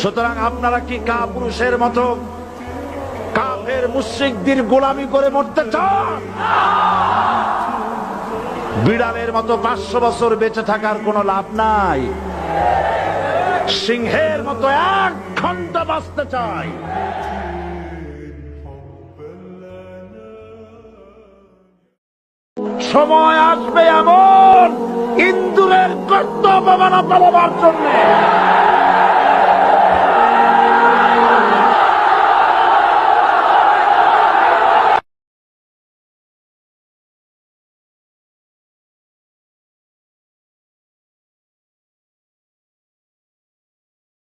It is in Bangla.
সুতরাং আপনারা কি কা পুরুষের মতো কাফের মুশ্রিকদের গোলামি করে মরতে চান? বিড়ালের মতো পাঁচশো বছর বেঁচে থাকার কোনো লাভ নাই। সিংহের মতো এক ঘণ্টা বাঁচতে চাই। সময় আসবে এমন ইন্দুরের কর্তব্য মানা পালবার জন্য।